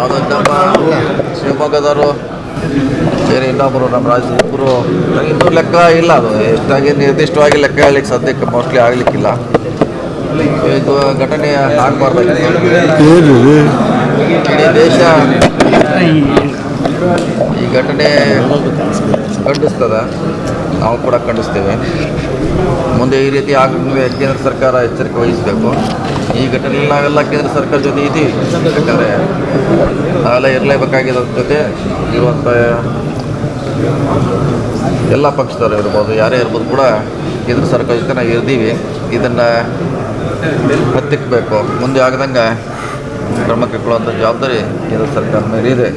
ಅದು ನಮ್ಮ ಶಿವಮೊಗ್ಗದವರು ಸೇರಿ ಇನ್ನೊಬ್ಬರು ನಮ್ಮ ರಾಜ್ಯ ಇಬ್ಬರು ಇನ್ನೂ ಲೆಕ್ಕ ಇಲ್ಲ ಅದು. ಎಷ್ಟಾಗಿ ನಿರ್ದಿಷ್ಟವಾಗಿ ಲೆಕ್ಕ ಹೇಳಲಿಕ್ಕೆ ಸದ್ಯಕ್ಕೆ ಮೋಸ್ಟ್ಲಿ ಆಗಲಿಕ್ಕಿಲ್ಲ. ಇದು ಘಟನೆ ಆಗಬಾರ್ದಾಗಿತ್ತು ಇಡೀ ಈ ಘಟನೆ ಖಂಡಿಸ್ತದ. ನಾವು ಕೂಡ ಖಂಡಿಸ್ತೇವೆ. ಮುಂದೆ ಈ ರೀತಿ ಆಗದಂಗೆ ಕೇಂದ್ರ ಸರ್ಕಾರ ಎಚ್ಚರಿಕೆ ವಹಿಸಬೇಕು. ಈ ಘಟನೆ ನಾವೆಲ್ಲ ಕೇಂದ್ರ ಸರ್ಕಾರ ಜೊತೆ ಇದ್ದೀವಿ ಯಾಕಂದರೆ ನಾವೆಲ್ಲ ಇರಲೇಬೇಕಾಗಿರೋ ಜೊತೆ ಇರುವಂಥ ಎಲ್ಲ ಪಕ್ಷದವರು ಇರ್ಬೋದು, ಯಾರೇ ಇರ್ಬೋದು ಕೂಡ ಕೇಂದ್ರ ಸರ್ಕಾರ ಜೊತೆ ನಾವು ಇರ್ದೀವಿ. ಇದನ್ನು ಹತ್ತಿಕ್ಕಬೇಕು ಮುಂದೆ ಆಗದಂಗೆ ಕ್ರಮ ಕೈಗೊಳ್ಳುವಂಥ ಜವಾಬ್ದಾರಿ ಕೇಂದ್ರ ಸರ್ಕಾರ ಮೇಲೆ ಇದೆ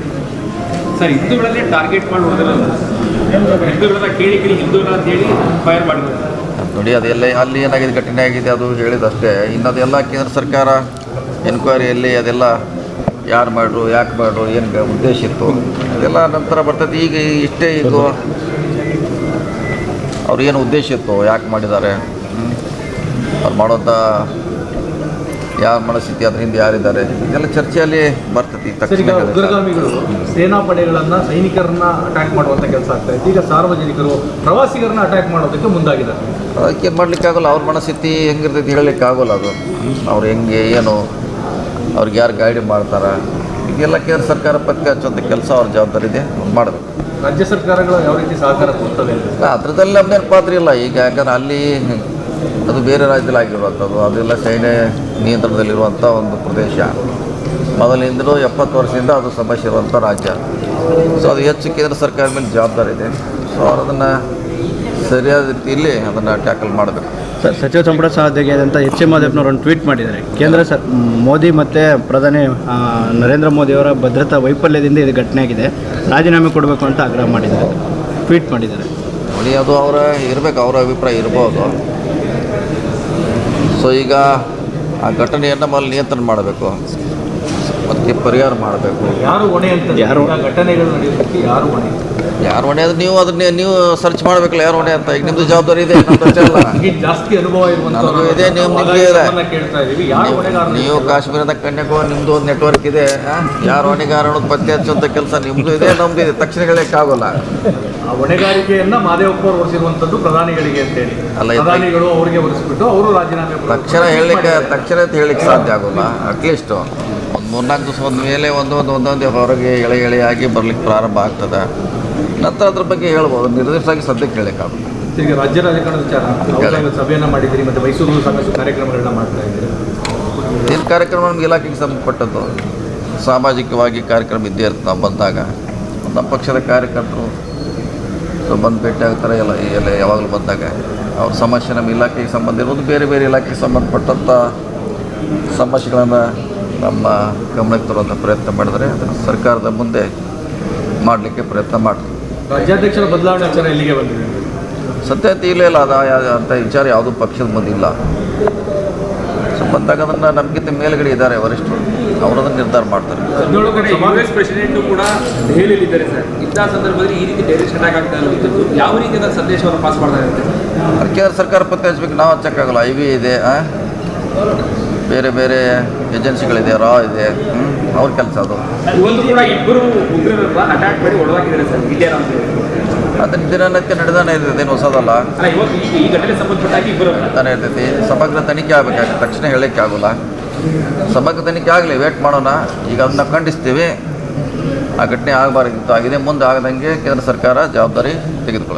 ಸರ್, ಹಿಂದೂಗಳಲ್ಲಿ ಟಾರ್ಗೆಟ್ ಮಾಡಿ ಹೊಡೆದಿರೋದು ನೋಡಿ, ಅದೆಲ್ಲ ಅಲ್ಲಿ ಏನಾಗಿದೆ ಘಟನೆ ಆಗಿದೆ ಅದು ಹೇಳಿದಷ್ಟೇ. ಇನ್ನದೆಲ್ಲ ಕೇಂದ್ರ ಸರ್ಕಾರ ಎನ್ಕ್ವೈರಿಯಲ್ಲಿ ಅದೆಲ್ಲ ಯಾರು ಮಾಡ್ರು, ಯಾಕೆ ಮಾಡ್ರು, ಏನು ಉದ್ದೇಶ ಇತ್ತು, ಅದೆಲ್ಲ ನಂತರ ಬರ್ತೈತಿ ಈಗ ಇಷ್ಟೇ ಇದು ಅವ್ರು ಏನು ಉದ್ದೇಶ ಇತ್ತು, ಯಾಕೆ ಮಾಡಿದ್ದಾರೆ? ಅವ್ರು ಮಾಡೋಂಥ ಯಾರ ಮನಸ್ಥಿತಿ ಹಿಂದೆ ಯಾರಿದ್ದಾರೆ? ಇದೆಲ್ಲ ಚರ್ಚೆಯಲ್ಲಿ ಬರ್ತೈತಿ ತಕ್ಷಣ. ಉಗ್ರಗಾಮಿಗಳು ಸೇನಾ ಪಡೆಗಳನ್ನ ಸೈನಿಕರನ್ನ ಅಟ್ಯಾಕ್ ಮಾಡುವಂತ ಕೆಲಸ ಆಗ್ತಾ ಇದೆ ಈಗ ಸಾರ್ವಜನಿಕರು ಪ್ರವಾಸಿಗರನ್ನ ಅಟ್ಯಾಕ್ ಮಾಡೋದಕ್ಕೆ ಮುಂದಾಗಿದ್ದಾರೆ. ಅದಕ್ಕೆ ಮಾಡಲಿಕ್ಕಾಗಲ್ಲ ಅವ್ರ ಮನಸ್ಥಿತಿ ಹೆಂಗಿರ್ತೈತಿ ಹೇಳಲಿಕ್ಕೆ ಆಗೋಲ್ಲ ಅದು. ಅವ್ರು ಹೆಂಗೆ ಏನು ಅವ್ರಿಗೆ ಯಾರು ಗೈಡ್ ಮಾಡ್ತಾರೆ? ಇದೆಲ್ಲ ಕೇಂದ್ರ ಸರ್ಕಾರ ಪಕ್ಕ ಹಚ್ಚೋಂಥ ಕೆಲಸ ಅವ್ರ ಜವಾಬ್ದಾರಿ ಇದೆ ಮಾಡಬೇಕು. ರಾಜ್ಯ ಸರ್ಕಾರಗಳು ಯಾವ ರೀತಿ ಸಹಕಾರ ಕೊಡ್ತವೆ ಅದರದಲ್ಲಿ ಅದ್ರದಲ್ಲಿ ನಮ್ದೇನು ಪಾತ್ರ ಇಲ್ಲ. ಈಗ ಯಾಕಂದ್ರೆ ಅಲ್ಲಿ ಅದು ಬೇರೆ ರಾಜ್ಯದಲ್ಲಿ ಆಗಿರುವಂಥದ್ದು ಅದೆಲ್ಲ ಸೈನ್ಯ ನಿಯಂತ್ರಣದಲ್ಲಿರುವಂಥ ಒಂದು ಪ್ರದೇಶ. ಮೊದಲಿಂದಲೂ ಎಪ್ಪತ್ತು ವರ್ಷದಿಂದ ಅದು ಸಮಸ್ಯೆ ಇರುವಂಥ ರಾಜ್ಯ. ಸೊ ಅದು ಹೆಚ್ಚು ಕೇಂದ್ರ ಸರ್ಕಾರ ಮೇಲೆ ಜವಾಬ್ದಾರಿ ಇದೆ. ಸೊ ಅವ್ರು ಅದನ್ನು ಸರಿಯಾದ ರೀತಿಯಲ್ಲಿ ಅದನ್ನು ಟ್ಯಾಕಲ್ ಮಾಡಬೇಕು. ಸರ್ ಸಚಿವ ಸಂಪುಟ ಆದಂಥ ಎಚ್ ಎಂ ಮಾದೇವ್ನವರು ಒಂದು ಟ್ವೀಟ್ ಮಾಡಿದ್ದಾರೆ. ಕೇಂದ್ರ ಸರ್ ಮೋದಿ ಮತ್ತು ಪ್ರಧಾನಿ ನರೇಂದ್ರ ಮೋದಿಯವರ ಭದ್ರತಾ ವೈಫಲ್ಯದಿಂದ ಇದು ಘಟನೆ ಆಗಿದೆ. ರಾಜೀನಾಮೆ ಕೊಡಬೇಕು ಅಂತ ಆಗ್ರಹ ಮಾಡಿದ್ದಾರೆ. ಟ್ವೀಟ್ ಮಾಡಿದ್ದಾರೆ. ನೋಡಿ ಅದು ಅವರ ಇರಬೇಕು ಅವರ ಅಭಿಪ್ರಾಯ ಇರ್ಬೋದು. ಸೊ ಈಗ ಆ ಘಟನೆಯನ್ನು ಮೊದಲು ನಿಯಂತ್ರಣ ಮಾಡಬೇಕು. ಅದಕ್ಕೆ ಪರಿಹಾರ ಮಾಡಬೇಕು. ಯಾರು ಹೊಣೆ ಅಂತ ಯಾರು? ಘಟನೆಗಳು ನಡೆಯೋದಕ್ಕೆ ಯಾರು ಹೊಣೆ? ಯಾರು ಹೊಣೆ ಅದು ನೀವು ಅದನ್ನ ನೀವು ಸರ್ಚ್ ಮಾಡ್ಬೇಕಲ್ಲ ಯಾರು ಹೊಣೆ ಅಂತ. ಈಗ ನಿಮ್ದು ಜವಾಬ್ದಾರಿ ಇದೆ ನಮ್ದು ಜಾಸ್ತಿ ಅನುಭವ ಇದೆ, ನೀವು ನಿಮ್ಗೆ ಇದೆ. ಕಾಶ್ಮೀರದ ಕನ್ಯಾಕುಮಾರಿ ನಿಮ್ಮದು ಒಂದು ನೆಟ್ವರ್ಕ್ ಇದೆ ಯಾರು ಹೊಣೆಗಾರ ಅನ್ನೋದು ಪತ್ತೆ ಹಚ್ಚುವಂಥ ಕೆಲಸ ನಿಮ್ಮದು ಇದೆ ನಮ್ದು ಇದೆ. ತಕ್ಷಣ ಹೇಳಕ್ಕಾಗಲ್ಲ ಆ ಹೊಣೆಗಾರಿಕೆಯನ್ನ ಮಾದೇವಪ್ಪ ಅವರು ಪ್ರಧಾನಿಗಳಿಗೆ ಅಂತೇಳಿ. ಅಲ್ಲ, ಪ್ರಧಾನಿಗಳು ಅವರಿಗೆ ಹೊರಿಸ್ಬಿಟ್ಟು ಅವರು ರಾಜೀನಾಮೆ ತಕ್ಷಣ ಹೇಳಲಿಕ್ಕೆ ತಕ್ಷಣ ಹೇಳಲಿಕ್ಕೆ ಸಾಧ್ಯ ಆಗೋಲ್ಲ ಅಟ್ಲೀಸ್ಟ್ ಮೂರ್ನಾಲ್ಕು ದಿವಸ ಹೋದ ಮೇಲೆ ಒಂದೊಂದು ಒಂದೊಂದು ಹೊರಗೆ ಎಳೆ ಎಳೆಯಾಗಿ ಬರಲಿಕ್ಕೆ ಪ್ರಾರಂಭ ಆಗ್ತದೆ. ನಂತರ ಅದ್ರ ಬಗ್ಗೆ ಹೇಳ್ಬೋದು. ನಿರ್ದಿಷ್ಟವಾಗಿ ಸದ್ಯಕ್ಕೆ ಹೇಳೋಕ್ಕಾಗಲ್ಲ ಈಗ ರಾಜ್ಯ ರಾಜಕಾರಣದ ವಿಚಾರ ಸಭೆಯನ್ನು ಮಾಡಿದ್ದೀರಿ ಮತ್ತೆ ಮೈಸೂರು ಸಾಕಷ್ಟು ಕಾರ್ಯಕ್ರಮಗಳನ್ನ ಮಾಡ್ತಾ ಇದ್ದೀರಿ. ಏನು ಕಾರ್ಯಕ್ರಮ ನಮ್ಗೆ ಇಲಾಖೆಗೆ ಸಂಬಂಧಪಟ್ಟದ್ದು? ಸಾಮಾಜಿಕವಾಗಿ ಕಾರ್ಯಕ್ರಮ ಇದ್ದೇ ಇರ್ತದೆ ನಾವು ಬಂದಾಗ. ನಮ್ಮ ಪಕ್ಷದ ಕಾರ್ಯಕರ್ತರು ಬಂದು ಭೇಟಿ ಆಗ್ತಾರೆ ಎಲ್ಲ ಎಲ್ಲ ಯಾವಾಗಲೂ ಬಂದಾಗ ಅವ್ರ ಸಮಸ್ಯೆ ನಮ್ಮ ಇಲಾಖೆಗೆ ಸಂಬಂಧ ಇರೋದು ಬೇರೆ ಬೇರೆ ಇಲಾಖೆಗೆ ಸಂಬಂಧಪಟ್ಟಂಥ ಸಮಸ್ಯೆಗಳನ್ನು ನಮ್ಮ ಗಮನಕ್ಕೆ ತರುವಂಥ ಪ್ರಯತ್ನ ಮಾಡಿದರೆ ಅದನ್ನು ಸರ್ಕಾರದ ಮುಂದೆ ಮಾಡಲಿಕ್ಕೆ ಪ್ರಯತ್ನ ಮಾಡ್ತೀವಿ. ರಾಜ್ಯಾಧ್ಯಕ್ಷರ ಬದಲಾವಣೆ ವಿಚಾರ ಇಲ್ಲಿಗೆ ಬಂದಿದೆ? ಸತ್ಯತೆ ಇಲ್ಲೇ ಇಲ್ಲ ಅದ ಅಂತ ವಿಚಾರ ಯಾವುದೂ ಪಕ್ಷದ ಮುಂದಿಲ್ಲ ಇಲ್ಲ. ಸೊ ಬಂದಾಗ ಅದನ್ನು ನಮಗಿಂತ ಮೇಲ್ಗಡೆ ಇದ್ದಾರೆ ವರಿಷ್ಠರು. ಅವರು ಅದನ್ನು ನಿರ್ಧಾರ ಮಾಡ್ತಾರೆ. ಹದಿನೇಳು ಕಡೆ ಯು ಪ್ರೆಸಿಡೆಂಟು ಕೂಡ ದೆಹಲಿಯಲ್ಲಿ ಸರ್. ಇಂಥ ಸಂದರ್ಭದಲ್ಲಿ ಈ ರೀತಿ ಆಗ್ತಾ ಯಾವ ಸಂದೇಶವನ್ನು ಪಾಸ್ ಮಾಡ್ತಾ ಇರುತ್ತೆ ಅದು ಕೇಂದ್ರ ಸರ್ಕಾರ ಪತ್ತೆ ಹಚ್ಬೇಕು ನಾವು ಹಚ್ಚಕ್ಕಾಗಲ್ಲ. ಐ ವಿ ಇದೆ ಆ? ಬೇರೆ ಬೇರೆ ಏಜೆನ್ಸಿಗಳಿದೆ ರಾ ಇದೆ? ಅವ್ರ ಕೆಲಸ ಅದು. ಅದನ್ನು ದಿನನಿತ್ಯ ನಡೆದಾನೆ ಇರ್ತದೆ ಏನು ಹೊಸದಲ್ಲ. ತಾನೇ ಇರ್ತೈತಿ ಸಮಗ್ರ ತನಿಖೆ ಆಗಬೇಕಾಗುತ್ತೆ ತಕ್ಷಣ ಹೇಳಕ್ಕೆ ಆಗೋಲ್ಲ. ಸಮಗ್ರ ತನಿಖೆ ಆಗಲಿ ವೇಟ್ ಮಾಡೋಣ. ಈಗ ಅದನ್ನ ಖಂಡಿಸ್ತೀವಿ. ಆ ಘಟನೆ ಆಗಬಾರ್ದಿತ್ತು ಆಗಿದೆ ಮುಂದೆ ಆಗದಂಗೆ ಕೇಂದ್ರ ಸರ್ಕಾರ ಜವಾಬ್ದಾರಿ ತೆಗೆದುಕೊಳ್ಳುತ್ತೆ.